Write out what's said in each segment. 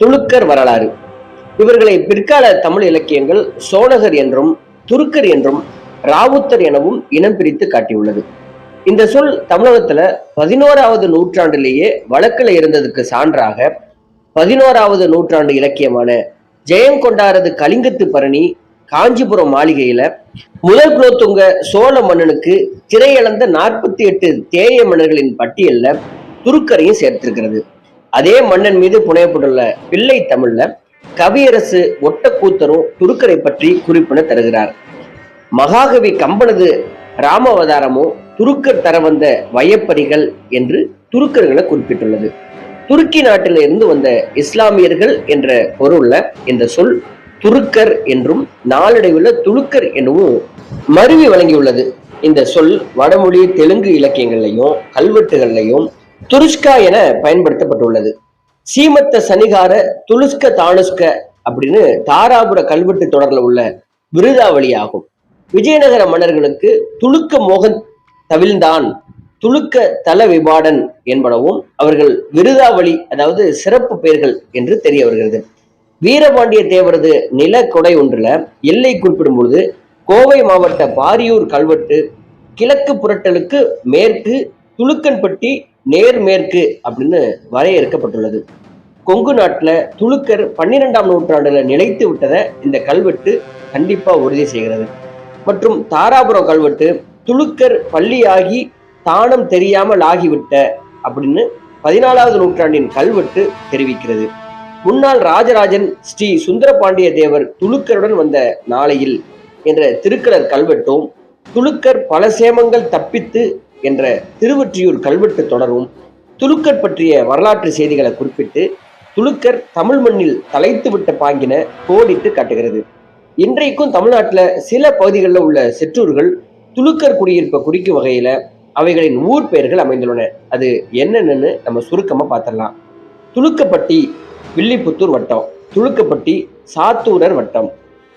துளுக்கர் வரலாறு. இவர்களை பிற்கால தமிழ் இலக்கியங்கள் சோழகர் என்றும் துருக்கர் என்றும் ராவுத்தர் எனவும் இனம் பிரித்து காட்டியுள்ளது. இந்த சொல் தமிழகத்துல பதினோராவது நூற்றாண்டிலேயே வழக்கில் இருந்ததுக்கு சான்றாக பதினோராவது நூற்றாண்டு இலக்கியமான ஜெயங்கொண்டாரது கலிங்கத்து பரணி காஞ்சிபுரம் மாளிகையில முதல் குலோத்துங்க சோழ மன்னனுக்கு திரையிழந்த நாற்பத்தி எட்டு தேய மன்னர்களின் பட்டியல்ல துருக்கரையும் சேர்த்திருக்கிறது. அதே மன்னன் மீது புனையப்பட்டுள்ள பிள்ளை தமிழ்ல கவியரசு ஒட்டக்கூத்தரும் துருக்கரை பற்றி குறிப்பிட தருகிறார். மகாகவி கம்பனது ராமாவதாரமும் துருக்கர் தர வந்த வயப்பறிகள் என்று துருக்கர்களை குறிப்பிட்டுள்ளது. துருக்கி நாட்டிலிருந்து வந்த இஸ்லாமியர்கள் என்ற பொருள்ல இந்த சொல் துருக்கர் என்றும் நாளடைவில் துலுக்கர் எனவும் மருவி வழங்கியுள்ளது. இந்த சொல் வடமொழி தெலுங்கு இலக்கியங்கள்லையும் கல்வெட்டுகள்லையும் துருஷ்கா என பயன்படுத்தப்பட்டுள்ளது. சீமத்த சனிகார துலுஸ்க தானுஸ்க அப்படின்னு தாராபுர கல்வெட்டு தொடர்ல உள்ள விருதாவளி ஆகும் விஜயநகர மன்னர்களுக்கு துலுக்க மோகன் தவிழ்ந்தான். துளுக்க தல விபாடன் என்பனவும் அவர்கள் விருதாவளி அதாவது சிறப்பு பெயர்கள் என்று தெரிய வருகிறது வீரபாண்டிய தேவரது நில கொடை ஒன்றுல எல்லை குறிப்பிடும் பொழுது கோவை மாவட்ட பாரியூர் கல்வெட்டு கிழக்கு புரட்டலுக்கு மேற்கு துலுக்கன்பட்டி நேர்மேற்கு அப்படின்னு வரையறுக்கப்பட்டுள்ளது கொங்கு நாட்டில் துளுக்கர் பன்னிரெண்டாம் நூற்றாண்டுல நிலைத்து விட்டதை இந்த கல்வெட்டு கண்டிப்பா உறுதி செய்கிறது. மற்றும் தாராபுரம் கல்வெட்டு துளுக்கர் பள்ளியாகி தானம் தெரியாமல் ஆகிவிட்ட அப்படின்னு பதினாலாவது நூற்றாண்டின் கல்வெட்டு தெரிவிக்கிறது. முன்னாள் ராஜராஜன் ஸ்ரீ சுந்தரபாண்டிய தேவர் துளுக்கருடன் வந்த நாளையில் என்ற திருக்கலர் கல்வெட்டும் துளுக்கர் பல சேமங்கள் தப்பித்து என்ற திருவொற்றியூர் கல்வெட்டு தொடரும் துலுக்கர் பற்றிய வரலாற்று செய்திகளை குறிப்பிட்டு துலுக்கர் தமிழ் மண்ணில் தலைத்து விட்ட பாங்கின கோடிட்டு காட்டுகிறது. இன்றைக்கும் தமிழ்நாட்டில் சில பகுதிகளில் உள்ள சிற்றூர்கள் துலுக்கர் குடியிருப்பை குறிக்கும் வகையில் அவைகளின் ஊர் பெயர்கள் அமைந்துள்ளன. அது என்னென்னு நம்ம சுருக்கமாக பார்த்துடலாம். துலுக்கப்பட்டி வில்லிபுத்தூர் வட்டம் துலுக்கப்பட்டி சாத்தூரர் வட்டம்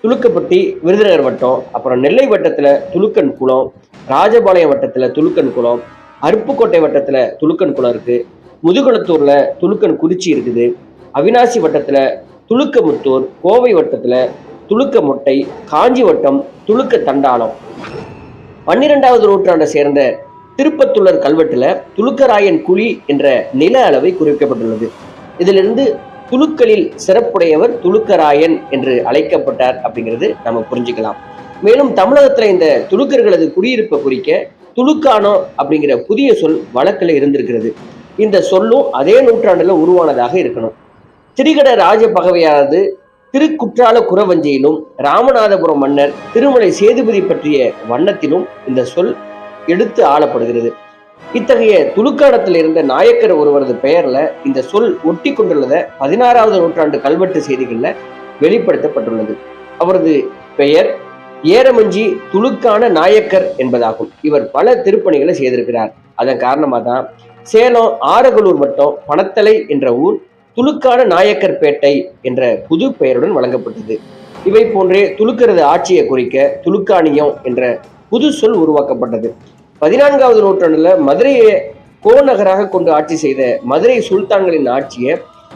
துலுக்கப்பட்டி விருதுநகர் வட்டம் அப்புறம் நெல்லை வட்டத்தில் துலுக்கன் குளம் ராஜபாளையம் வட்டத்துல துலுக்கன் குளம் அருப்புக்கோட்டை வட்டத்துல துலுக்கன் குளம் இருக்கு முதுகுளத்தூரில் துலுக்கன் குறிச்சி இருக்குது அவினாசி வட்டத்துல துலுக்கமுத்தூர் கோவை வட்டத்துல துலுக்க முட்டை காஞ்சி வட்டம் துலுக்க தண்டாளம். பன்னிரெண்டாவது நூற்றாண்டை சேர்ந்த திருப்பத்துள்ளர் கல்வெட்டுல துலுக்கராயன் குழி என்ற நில அளவை குறிக்கப்பட்டுள்ளது இதிலிருந்து துலுக்களில் சிறப்புடையவர் துலுக்கராயன் என்று அழைக்கப்பட்டார் அப்படிங்கிறது நம்ம புரிஞ்சுக்கலாம். மேலும் தமிழகத்துல இந்த துலுக்கர்களது குடியிருப்பை குறிக்க துலுக்கானோ அப்படிங்கிற புதிய சொல் வழக்கில் இருந்திருக்கிறது. இந்த சொல்லும் அதே நூற்றாண்டில் உருவானதாக இருக்கணும். திரிகட ராஜபகவையானது திருக்குற்றால குறவஞ்சியிலும் ராமநாதபுரம் மன்னர் திருமலை சேதுபதி பற்றிய வண்ணத்திலும் இந்த சொல் எடுத்து ஆளப்படுகிறது. இத்தகைய துலுக்காடத்தில் இருந்த நாயக்கர் ஒருவரது பெயர்ல இந்த சொல் ஒட்டி கொண்டுள்ளத பதினாறாவது நூற்றாண்டு கல்வெட்டு செய்திகள்ல வெளிப்படுத்தப்பட்டுள்ளது. அவரது பெயர் ஏரமஞ்சி துலுக்கான நாயக்கர் என்பதாகும். இவர் பல திருப்பணிகளை செய்திருக்கிறார். அதன் காரணமாக தான் சேலம் ஆரகலூர் வட்டம் பணத்தலை என்ற ஊர் துலுக்கான நாயக்கர் பேட்டை என்ற புது பெயருடன் வழங்கப்பட்டது. இவை போன்றே துளுக்கிறது ஆட்சியை குறிக்க துலுக்கானியம் என்ற புது சொல் உருவாக்கப்பட்டது. பதினான்காவது நூற்றாண்டுல மதுரையை கோநகராக கொண்டு ஆட்சி செய்த மதுரை சுல்தான்களின் ஆட்சியை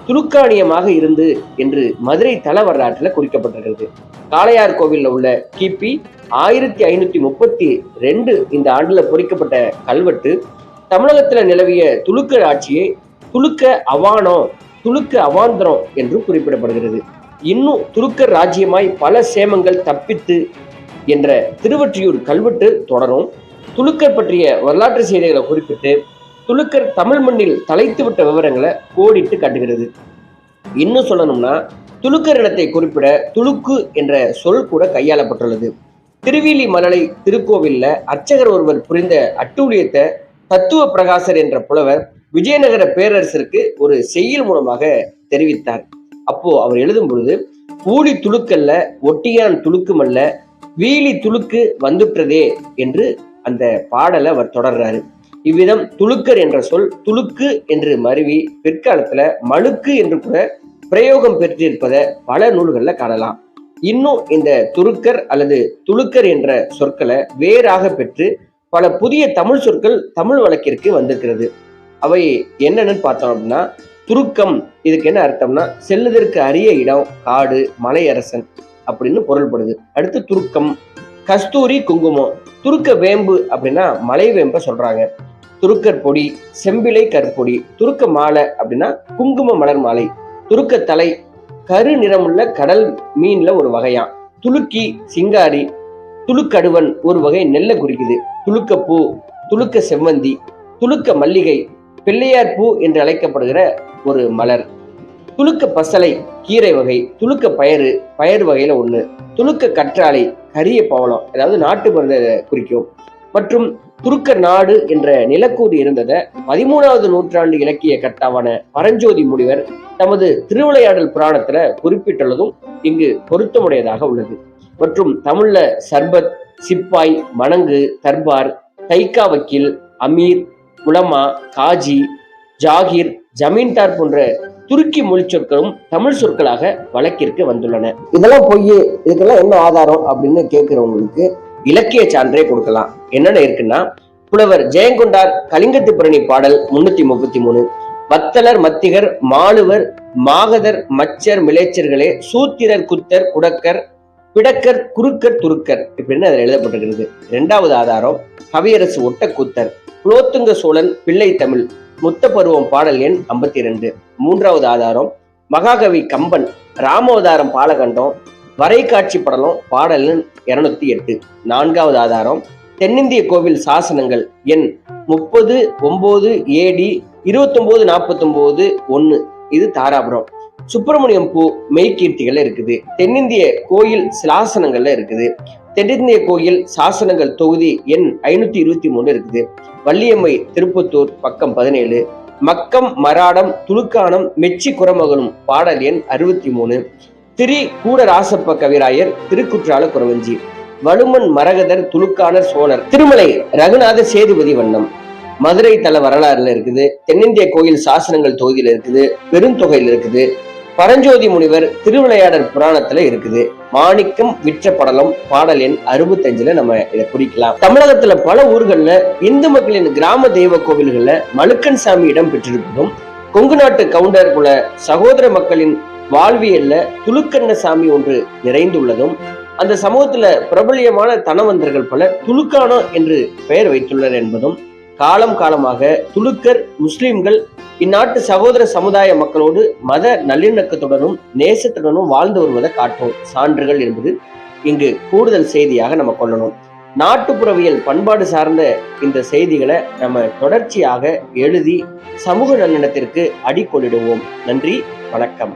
துலுக்கானியமாக இருந்து என்று மதுரை தல வரலாற்றில் குறிக்கப்பட்டிருக்கிறது. காளையார் கோவிலில் உள்ள கிபி ஆயிரத்தி ஐநூத்தி முப்பத்தி ரெண்டு இந்த ஆண்டில் பொறிக்கப்பட்ட கல்வெட்டு தமிழகத்தில் நிலவிய துலுக்கர் ஆட்சியை துலுக்க அவானம் துலுக்க அவாந்திரம் என்று குறிப்பிடப்படுகிறது. இன்னும் துலுக்கர் ராஜ்யமாய் பல சேமங்கள் தப்பித்து என்ற திருவற்றியூர் கல்வெட்டு தொடரும். துலுக்கர் பற்றிய வரலாற்று செய்திகளை குறிப்பிட்டு துலுக்கர் தமிழ் மண்ணில் தலைத்து விட்ட விவரங்களை கோடிட்டு காட்டுகிறது. இன்னும் சொல்லணும்னா துலுக்கர் இடத்தை குறிப்பிட துலுக்கு என்ற சொல் கூட கையாளப்பட்டுள்ளது. திருவிலி மலலை திருக்கோவில்ல அர்ச்சகர் ஒருவர் புரிந்த அட்டூழியத்தை தத்துவ பிரகாசர் என்ற புலவர் விஜயநகர பேரரசருக்கு ஒரு செய்யுள் மூலமாக தெரிவித்தார். அப்போ அவர் எழுதும் பொழுது ஊழி துளுக்கல்ல ஒட்டியான் துளுக்குமல்ல வீலி துளுக்கு வந்துட்டதே என்று அந்த பாடலை அவர் தொடர்றாரு. இவ்விதம் துளுக்கர் என்ற சொல் துளுக்கு என்று மருவி பிற்காலத்துல மழுக்கு என்று கூட பிரயோகம் பெற்றிருப்பதை பல நூல்கள்ல காணலாம். இன்னும் இந்த துருக்கர் அல்லது துளுக்கர் என்ற சொற்களை வேறாக பெற்று பல புதிய தமிழ் சொற்கள் தமிழ் வழக்கிற்கு வந்திருக்கிறது. அவை என்னன்னு பார்த்தோம் அப்படின்னா துருக்கம் இதுக்கு என்ன அர்த்தம்னா செல்லுதற்கு அரிய இடம் காடு மலையரசன் அப்படின்னு பொருள்படுது. அடுத்து துருக்கம் கஸ்தூரி குங்குமம். துருக்க வேம்பு அப்படின்னா மலை வேம்ப சொல்றாங்க. துருக்கர் பொடி செம்பிலை கற்பொடி துருக்க மாலை அப்படின்னா குங்கும மலர் மாலை. துருக்க தலை கரு நிறமுள்ள கடல் மீன்ல ஒரு வகையாம். துளுக்கி சிங்காரி துளுக்கடுவன் ஒரு வகை நெல்லை குறிக்குது. துளுக்க பூ துளுக்க செவ்வந்தி துளுக்க மல்லிகை பிள்ளையார் பூ என்று அழைக்கப்படுகிற ஒரு மலர். துளுக்க பசலை கீரை வகை துளுக்க பயறு பயறு வகையில ஒண்ணு. துளுக்க கற்றாழை கரிய பவளம் அதாவது நாட்டு மருந்தை குறிக்கும். மற்றும் துருக்க நாடு என்ற நிலக்கூறு இருந்ததை பதிமூணாவது நூற்றாண்டு இலக்கிய கட்டாவான பரஞ்சோதி முனிவர் தமது திருவிளையாடல் புராணத்துல குறிப்பிட்டுள்ளதும் இங்கு பொருத்தமுடையதாக உள்ளது. மற்றும் தமிழ்ல சர்பத் சிப்பாய் மணங்கு தர்பார் தைக்கா வக்கீல் அமீர் உலமா காஜி ஜாகிர் ஜமீன்தார் போன்ற துருக்கி மொழி சொற்களும் தமிழ் சொற்களாக வழக்கிற்கு வந்துள்ளன. இதெல்லாம் பொய் இதுக்கெல்லாம் என்ன ஆதாரம் அப்படின்னு கேட்கிறவங்களுக்கு இலக்கிய சான்றே கொடுக்கலாம். என்னென்ன இருக்குன்னா புலவர் ஜெயங்கொண்டார் கலிங்கத்து பிரணி பாடல் முன்னூத்தி முப்பத்தி மூணு. வத்தலர் மத்திகர் மாலுவர் மாகதர் மச்சர் மிளைச்சர்களே சூத்திரர் குத்தர் குடக்கர் பிடக்கர் குறுக்கர் துருக்கர். இப்படின்னு அதில் எழுதப்பட்டிருக்கிறது? இரண்டாவது ஆதாரம் கவியரசு ஒட்டக்கூத்தர் குலோத்துங்க சோழன் பிள்ளை தமிழ் முத்த பருவம் பாடல் எண் ஐம்பத்தி ரெண்டு மூன்றாவது ஆதாரம் மகாகவி கம்பன் ராமவதாரம் பாலகண்டம் வரைகாட்சி படலம் பாடல் இருநூத்தி எட்டு. நான்காவது ஆதாரம் தென்னிந்திய கோவில் சாசனங்கள் எண் முப்பது ஒன்பது ஏடி இருபத்தொன்பது நாற்பத்தொன்பது ஒன்று இது தாராபுரம். சுப்பிரமணியம் பூ மெய்கீர்த்திகள்ல இருக்குது. தென்னிந்திய கோயில் சிலாசனங்கள்ல இருக்குது. தென்னிந்திய கோயில் சாசனங்கள் தொகுதி எண் ஐநூத்தி இருபத்தி மூணு இருக்குது. வள்ளியம்மை திருப்பத்தூர் பக்கம் பதினேழு. மக்கம் மராடம் துலுக்கானம் மெச்சி குரமகனும் பாடல் எண் அறுபத்தி மூணு. திரி கூடராசப்ப கவிராயர் திருக்குற்றால குறவஞ்சி வலுமன் மரகதர் துலுக்கானர் சோழர் திருமலை ரகுநாத சேதுபதி வண்ணம். மதுரை தல வரலாறுல இருக்குது தென்னிந்திய கோயில் சாசனங்கள் தொகுதியில இருக்குது பெருந்தொகையில் இருக்குது பரஞ்சோதி முனிவர் திருவிளையாடல் புராணத்துல இருக்குது. மாணிக்கம் விற்ற படலம் பாடல் எண் அறுபத்தஞ்சுல நம்ம இதை குறிக்கலாம். தமிழகத்துல பல ஊர்கள்ல இந்து மக்களின் கிராம தெய்வ கோவில்கள்ல மலுக்கன் சாமி இடம் பெற்றிருப்பதும் கொங்கு நாட்டு கவுண்டர் குல சகோதர மக்களின் வாழ்வியல்ல துலுக்கண்ண சாமி ஒன்று நிறைந்துள்ளதும் அந்த சமூகத்துல பிரபலியமான தனவந்தர்கள் பலர் துலுக்கானோ என்று பெயர் வைத்துள்ளனர் என்பதும் காலம் காலமாக துலுக்கர் முஸ்லிம்கள் இந்நாட்டு சகோதர சமுதாய மக்களோடு மத நல்லிணக்கத்துடனும் நேசத்துடனும் வாழ்ந்து வருவதை காட்டும் சான்றுகள் என்பது இங்கு கூடுதல் செய்தியாக நம்ம கொள்ளணும். நாட்டுப்புறவியல் பண்பாடு சார்ந்த இந்த செய்திகளை நம்ம தொடர்ச்சியாக எழுதி சமூக நல்லிணத்திற்கு அடிக்கொள்ளிடுவோம் நன்றி வணக்கம்.